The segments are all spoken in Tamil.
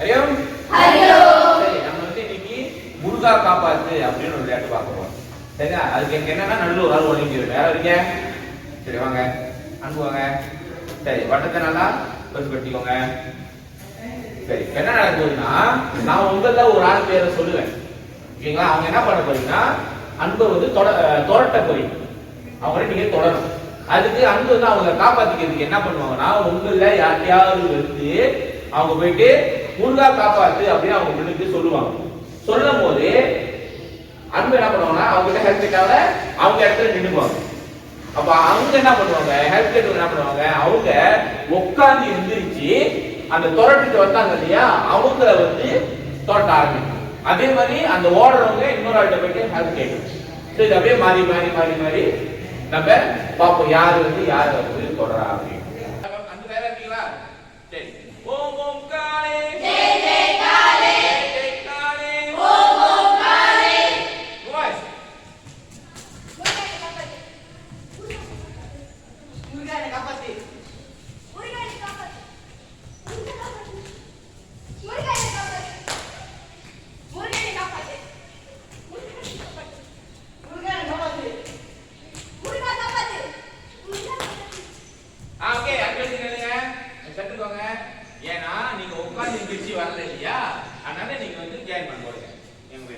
ஹரியோம். சரி நம்ம வந்து இன்னைக்கு முருகா காப்பாத்து அப்படின்னு ஒரு விளையாட்டு பார்க்க போறோம். சரியா? அதுக்கு எனக்கு என்னன்னா நடுவில் ஒரு ஆள் ஒதுங்கி வேற இருக்கீங்க சரி வாங்க. அன்பு வாங்க. சரி வட்டத்தை நல்லா பசு கட்டிக்கோங்க சரி என்ன நடக்க போகுதுன்னா நான் உங்கள ஒரு ஆள் பேரை சொல்லுவேன். ஓகேங்களா? அவங்க என்ன பண்ண போறீங்கன்னா அன்பை வந்து தொட தொரட்ட போறீங்க. அவங்கள நீங்க தொடரணும். அதுக்கு அன்பு வந்து அவங்க காப்பாத்திக்கிறதுக்கு என்ன பண்ணுவாங்கன்னா உங்கள யார்ட்டையாவது வந்து அவங்க போயிட்டு முருகா காப்பாத்து அப்படின்னு அவங்க முன்னுக்கு சொல்லுவாங்க. சொல்லும் போது அன்பு என்ன பண்ணுவாங்கன்னா அவங்க கிட்ட ஹெல்ப் கேட்டால அவங்க இடத்துல நின்றுவாங்க அப்ப அவங்க என்ன பண்ணுவாங்க ஹெல்ப் என்ன பண்ணுவாங்க அவங்க உட்காந்து எந்திரிச்சு அந்த துரட்டிட்டு வந்தாங்க இல்லையா அவங்கள வந்து துரட்ட ஆரம்பிக்கும். அதே மாதிரி அந்த ஓடுறவங்க இன்னொரு ஆள்கிட்ட போயிட்டு ஹெல்ப் கேட்கும். So இது அப்படியே மாறி மாறி மாறி மாறி நம்ம பார்ப்போம் யார் வந்து யார் வந்து தொடரா அப்படின்னு. அந்த வேலை இருக்கீங்களா? சரி. ஓம் ஓம் கா செத்துக்கோங்க ஏன்னா நீங்க உட்கார்ந்து எந்திரிச்சு வரல இல்லையா? அதனால நீங்க வந்து ஜாயின் பண்ண போறீங்க. எங்க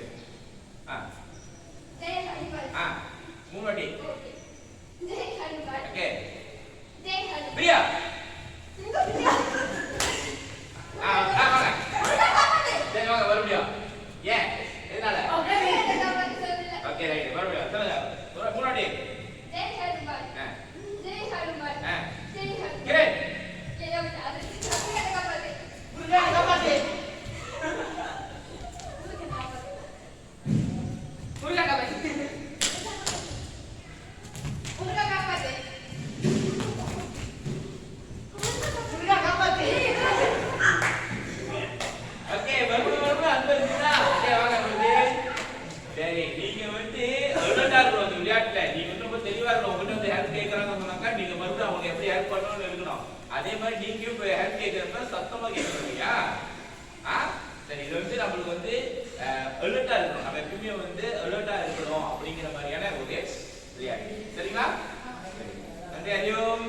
fría. விளையாட்டுல நீங்க வந்து ரொம்ப தெளிவா இருக்கணும். உங்ககிட்ட வந்து ஹெல்ப் கேட்கறாங்க சொன்னாக்கா நீங்க மறுபடியும் அவங்க எப்படி ஹெல்ப் பண்ணணும்னு இருக்கணும் அதே மாதிரி நீங்களும் இப்போ ஹெல்ப் கேட்கறப்ப சத்தமா கேட்கணும் இல்லையா ஆ? சரி இது வந்து நம்மளுக்கு வந்து அலர்ட்டா இருக்கணும். நம்ம எப்பயுமே வந்து அலர்ட்டா இருக்கணும் அப்படிங்கிற மாதிரியான ஒரு விளையாட்டு. சரிங்களா? சரி. நன்றி அறியும்